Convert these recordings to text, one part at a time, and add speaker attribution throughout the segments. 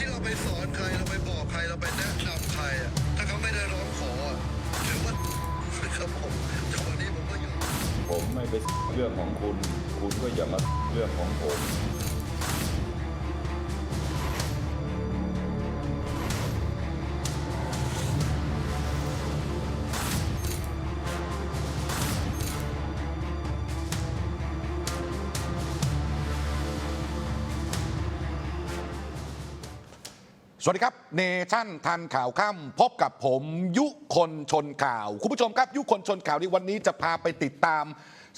Speaker 1: ที่เราไปสอนใครเราไปบอกใครเราไปแนะนำใครอะถ้าเขาไม่ได้ร้องขอถือว่าครับผมจังหวะนี้ผมก็ยอม
Speaker 2: ผมไม่ไปเรื่องของคุณ คุณก็อย่ามาเรื่องของผม
Speaker 3: สวัสดีครับเนชั่นทันข่าวค่ำพบกับผมยุคนชนข่าว คุณผู้ชมครับ ยุคนชนข่าวในวันนี้จะพาไปติดตาม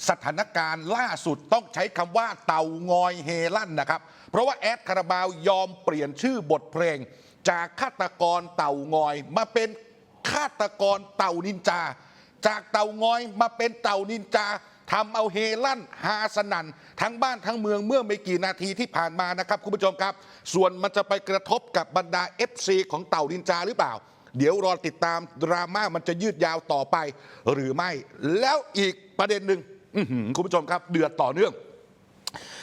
Speaker 3: สถานการณ์ล่าสุดต้องใช้คำว่าเต่างอยเฮลั่นนะครับ เพราะว่าแอดคาราบาวยอมเปลี่ยนชื่อบทเพลง จากฆาตกรเต่างอย มาเป็นฆาตกรเต่านินจา จากเต่างอยมาเป็นเต่านินจา ทำเอาเฮลั่นฮาสนันทั้งบ้านทั้งเมืองเมื่อไม่กี่นาทีที่ผ่านมานะครับคุณผู้ชมครับ ส่วนมันจะไปกระทบกับบรรดา FC ของเต่านินจาหรือเปล่า เดี๋ยวรอติดตามดราม่ามันจะยืดยาวต่อไป หรือไม่ แล้วอีกประเด็นหนึ่งคุณผู้ชมครับ เดือดต่อเนื่อง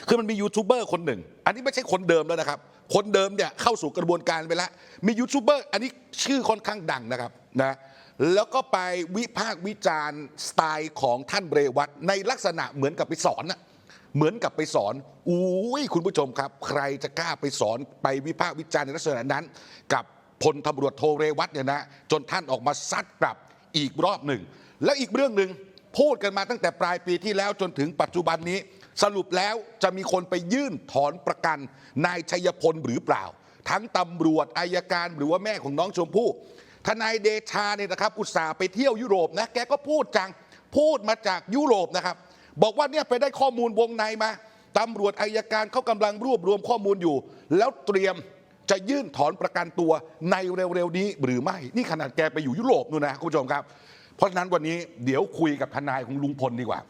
Speaker 3: คือมันมียูทูบเบอร์คนหนึ่ง อันนี้ไม่ใช่คนเดิมแล้วนะครับ คนเดิมเนี่ยเข้าสู่กระบวนการไปแล้ว มียูทูบเบอร์อันนี้ชื่อค่อนข้างดังนะครับนะ แล้วก็ไปวิพากษ์วิจารณ์สไตล์ของท่านเรวัตในลักษณะเหมือนกับไปสอนนะเหมือนกับไปสอนอุ้ยคุณผู้ชมครับ ใครจะกล้าไปสอนไปวิพากษ์วิจารณ์ในลักษณะนั้น กับพลตำรวจโทเรวัตเนี่ยนะจนท่านออกมาซัดกลับอีกรอบหนึ่ง แล้วอีกเรื่องหนึ่งพูดกันมาตั้งแต่ปลายปีที่แล้วจนถึงปัจจุบันนี้ สรุปแล้วจะมีคนไปยื่นถอนประกันนายชัยพลหรือเปล่า ทั้งตำรวจอายการหรือว่าแม่ของน้องชมพู่ ทนายเดชาเนี่ยนะครับ อุตส่าห์ไปเที่ยวยุโรปนะ แกก็พูดจัง พูดมาจากยุโรปนะครับ บอกว่าเนี่ยไปได้ข้อมูลวงในมาตำรวจอายการเขากำลังรวบรวมข้อมูลอยู่ แล้วเตรียมจะยื่นถอนประกันตัวในเร็วๆนี้หรือไม่ นี่ขนาดแกไปอยู่ยุโรปนู่นนะคุณผู้ชมครับ เพราะฉะนั้นวันนี้เดี๋ยวคุยกับทนายของลุงพลดีกว่า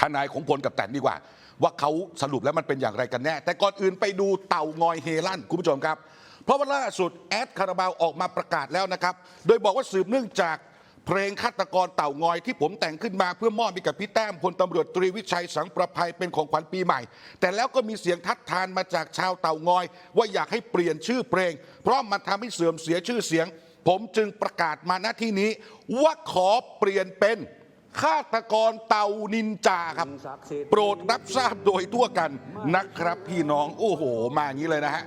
Speaker 3: ทนายของพลกับแตนดีกว่า ว่าเขาสรุปแล้วมันเป็นอย่างไรกันแน่ แต่ก่อนอื่นไปดูเต่างอยเฮลั่นคุณผู้ชมครับ เพราะว่าล่าสุดแอดคาราบาวออกมาประกาศแล้วนะครับ โดยบอกว่าสืบเนื่องจากเพลงฆาตกรเต่างอยที่ผมแต่งขึ้นมาเพื่อมอบให้กับพี่แต้มพลตำรวจตรีวิชัยสังประภัยเป็นของขวัญปีใหม่ แต่แล้วก็มีเสียงทัดทานมาจากชาวเต่างอย ว่าอยากให้เปลี่ยนชื่อเพลง เพราะมันทำให้เสื่อมเสียชื่อเสียง ผมจึงประกาศมาณที่นี้ ว่าขอเปลี่ยนเป็นฆาตกรเต่านินจาครับ โปรดรับทราบโดยทั่วกันนะครับพี่น้องโอ้โห มาอย่างนี้เลยนะฮะ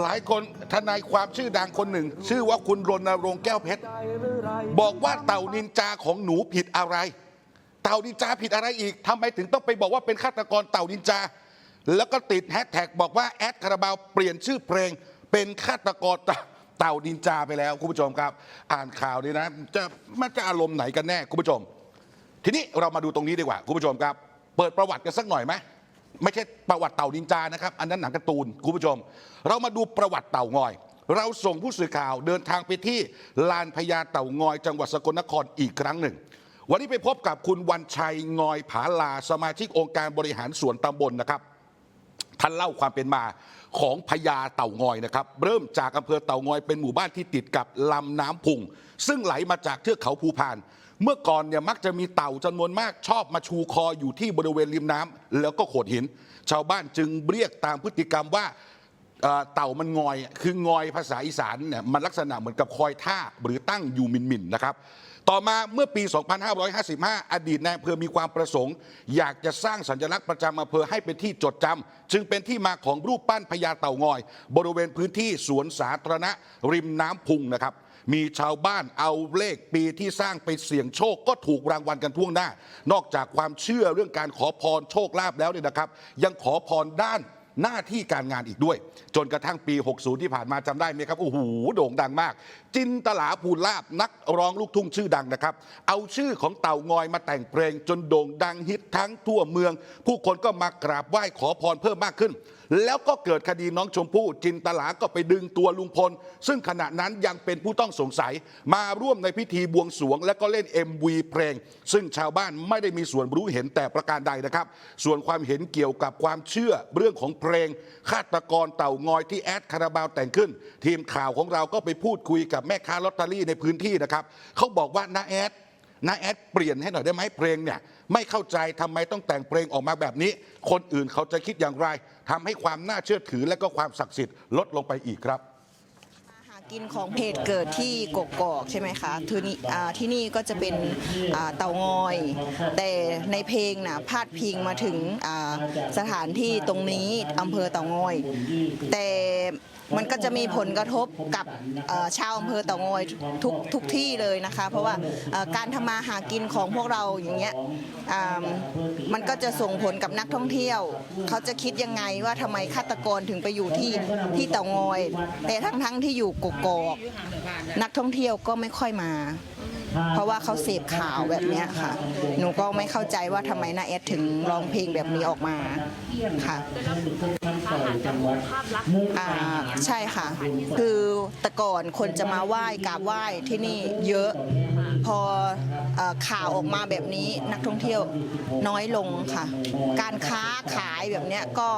Speaker 3: หลายคนทนายความชื่อดังคนหนึ่ง ชื่อว่าคุณรณรงค์แก้วเพชรบอกว่าเต่านินจาของหนูผิดอะไร เต่านินจาผิดอะไรอีกทำไมถึงต้องไปบอกว่าเป็นฆาตกรเต่านินจา แล้วก็ติดแฮชแท็กบอกว่าแอดคาราบาวเปลี่ยนชื่อเพลง เป็นฆาตกรเต่าเต่านินจาไปแล้วคุณผู้ชมครับ อ่านข่าวนี้นะจะมันจะอารมณ์ไหนกันแน่คุณผู้ชม ทีนี้เรามาดูตรงนี้ดีกว่าคุณผู้ชมครับ เปิดประวัติกันสักหน่อยไหม ไม่ใช่ประวัติเต่านินจานะครับ อันนั้นหนังการ์ตูนคุณผู้ชม เรามาดูประวัติเต่างอย เราส่งผู้สื่อข่าวเดินทางไปที่ลานพญาเต่างอยจังหวัดสกลนครอีกครั้งหนึ่ง วันนี้ไปพบกับคุณวันชัยงอยผาลาสมาชิกองค์การบริหารส่วนตำบลนะครับท่านเล่าความเป็นมาของพญาเต่างอยนะครับ เริ่มจากอำเภอเต่างอยเป็นหมู่บ้านที่ติดกับลำน้ำพุง ซึ่งไหลมาจากเทือกเขาภูพาน เมื่อก่อนเนี่ยมักจะมีเต่าจำนวนมากชอบมาชูคออยู่ที่บริเวณริมน้ำแล้วก็โขดหิน ชาวบ้านจึงเรียกตามพฤติกรรมว่าเอ่อเต่ามันงอย คืองอยภาษาอีสานเนี่ยมันลักษณะเหมือนกับคอยท่าหรือตั้งอยู่มินมินๆนะครับ ต่อมาเมื่อปี 2555 อดีตนายอำเภอมีความประสงค์ อยากจะสร้างสัญลักษณ์ประจำอำเภอให้เป็นที่จดจำจึงเป็นที่มาของรูปปั้นพญาเต่างอย บริเวณพื้นที่สวนสาธารณะริมน้ำพุงนะครับ มีชาวบ้านเอาเลขปีที่สร้างไปเสี่ยงโชคก็ถูกรางวัลกันทั่วหน้า นอกจากความเชื่อเรื่องการขอพรโชคลาภแล้วเนี่ยนะครับ ยังขอพรด้าน หน้าที่การงานอีกด้วย จนกระทั่งปี 60 ที่ผ่านมาจำได้ไหมครับ โอ้โห โด่งดังมาก จินตลาภูลาบนักร้องลูกทุ่งชื่อดังนะครับ เอาชื่อของเต่างอยมาแต่งเพลง จนโด่งดังฮิตทั้งทั่วเมือง ผู้คนก็มากราบไหว้ขอพรเพิ่มมากขึ้น แล้วก็เกิดคดีน้องชมพู่ จินตลาก็ไปดึงตัวลุงพล ซึ่งขณะนั้นยังเป็นผู้ต้องสงสัย มาร่วมในพิธีบวงสรวง และก็เล่น MV เพลง ซึ่งชาวบ้านไม่ได้มีส่วนรู้เห็นแต่ประการใดนะครับ ส่วนความเห็นเกี่ยวกับความเชื่อเรื่องของเพลงฆาตกรเต่างอยที่แอดคาราบาวแต่งขึ้น ทีมข่าวของเราก็ไปพูดคุยกับแม่ค้าลอตเตอรี่ในพื้นที่นะครับเขาบอกว่าน้าแอดนาแอดเปลี่ยนให้หน่อยได้ไหมเพลงเนี่ยไม่เข้าใจทำไมต้องแต่งเพลงออกมาแบบนี้ คนอื่นเขาจะคิดอย่างไรทำให้ความน่าเชื่อถือและก็ความศักดิ์สิทธิ์ลดลงไปอีกครับ
Speaker 4: กินของเพจเกิดที่กกอกใช่ไหมคะทีนี้อ่าที่นี่ก็จะเป็นอ่าเตางอย แต่ในเพลงนะพาดพิงมาถึงอ่าสถานที่ตรงนี้อำเภอเตางอย แต่มันก็จะมีผลกระทบกับเอ่อชาวอำเภอเตางอยทุกทุกที่เลยนะคะ เพราะว่าเอ่อการทำมาหากินของพวกเราอย่างเงี้ยอ่ามันก็จะส่งผลกับนักท่องเที่ยว เขาจะคิดยังไงว่าทำไมฆาตกรถึงไปอยู่ที่ที่เตางอย แต่ทั้งทั้งๆที่อยู่กกอกนักท่องเที่ยวก็ไม่ค่อยมา เพราะว่าเขาเสพข่าวแบบเนี้ยค่ะ หนูก็ไม่เข้าใจว่าทำไมนาแอดถึงร้องเพลงแบบนี้ออกมาค่ะอ่าใช่ค่ะ คือแต่ก่อนคนจะมาไหว้กราบไหว้ที่นี่เยอะพอเอ่อข่าวออกมาแบบนี้นักท่องเที่ยวน้อยลงค่ะ การค้าขายแบบเนี้ยก็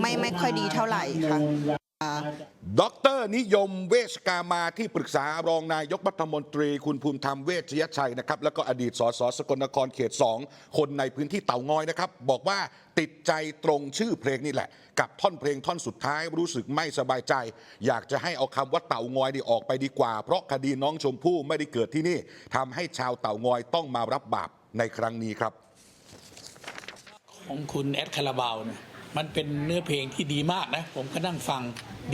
Speaker 4: ไม่ไม่ค่อยดีเท่าไหร่ค่ะ
Speaker 3: ดรนิยมเวชกามาที่ปรึกษารองนายกรัฐมนตรี คุณภูมิธรรมเวชยชัยนะครับ แล้วก็อดีตสสสกลนครเขต 2 คนในพื้นที่เต่างอยนะครับ บอกว่าติดใจตรงชื่อเพลงนี่แหละ กับท่อนเพลงท่อนสุดท้ายรู้สึกไม่สบายใจ อยากจะให้เอาคำว่าเต่างอยนี่ออกไปดีกว่า เพราะคดีน้องชมพู่ไม่ได้เกิดที่นี่ทำให้ชาวเต่างอยต้องมารับบาปในครั้งนี้ครับ
Speaker 5: ของคุณแอดคาราบาวเนี่ย มันเป็นเนื้อเพลงที่ดีมากนะ ผมก็นั่งฟัง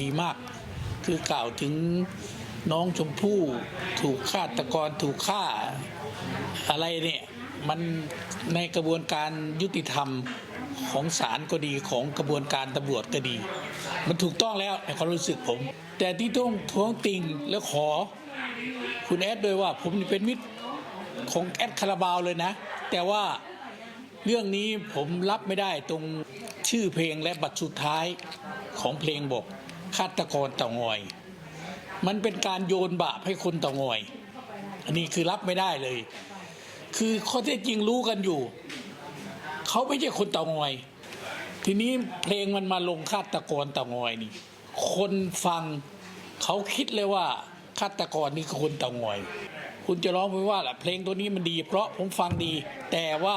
Speaker 5: ดีมาก คือกล่าวถึงน้องชมพู่ถูกฆาตกรถูกฆ่าอะไรเนี่ยมันในกระบวนการยุติธรรมของศาลก็ดีของกระบวนการตำรวจก็ดี มันถูกต้องแล้วในความรู้สึกผม แต่ที่ต้องท้วงติงแล้วขอ คุณแอดโดวยว่าผมเป็นมิตรของแอดคาราบาวเลยนะ แต่ว่า เรื่องนี้ผมรับไม่ได้ตรงชื่อเพลงและบัตรสุดท้ายของเพลงบอกฆาตกรเต่างอย มันเป็นการโยนบาปให้คนเต่างอย อันนี้คือรับไม่ได้เลย คือข้อเท็จจริงรู้กันอยู่ เขาไม่ใช่คนเต่างอย ทีนี้เพลงมันมาลงฆาตกรเต่างอยนี่ คนฟังเขาคิดเลยว่าฆาตกรนี่คือคนเต่างอย คุณจะร้องไปว่าล่ะเพลงตัวนี้มันดี เพราะผมฟังดี แต่ว่า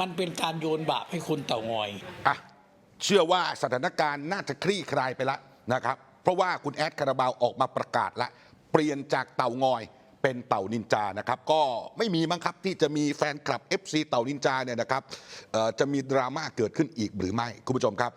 Speaker 5: มันเป็นการโยนบาปให้คนเต่างอย
Speaker 3: อะเชื่อว่าสถานการณ์น่าจะคลี่คลายไปแล้วนะครับ เพราะว่าคุณแอดคาราบาวออกมาประกาศละเปลี่ยนจากเต่างอยเป็นเต่านินจานะครับ ก็ไม่มีมั้งครับที่จะมีแฟนคลับ FC เต่านินจาเนี่ยนะครับเอ่อจะมีดราม่าเกิดขึ้นอีกหรือไม่ คุณผู้ชมครับ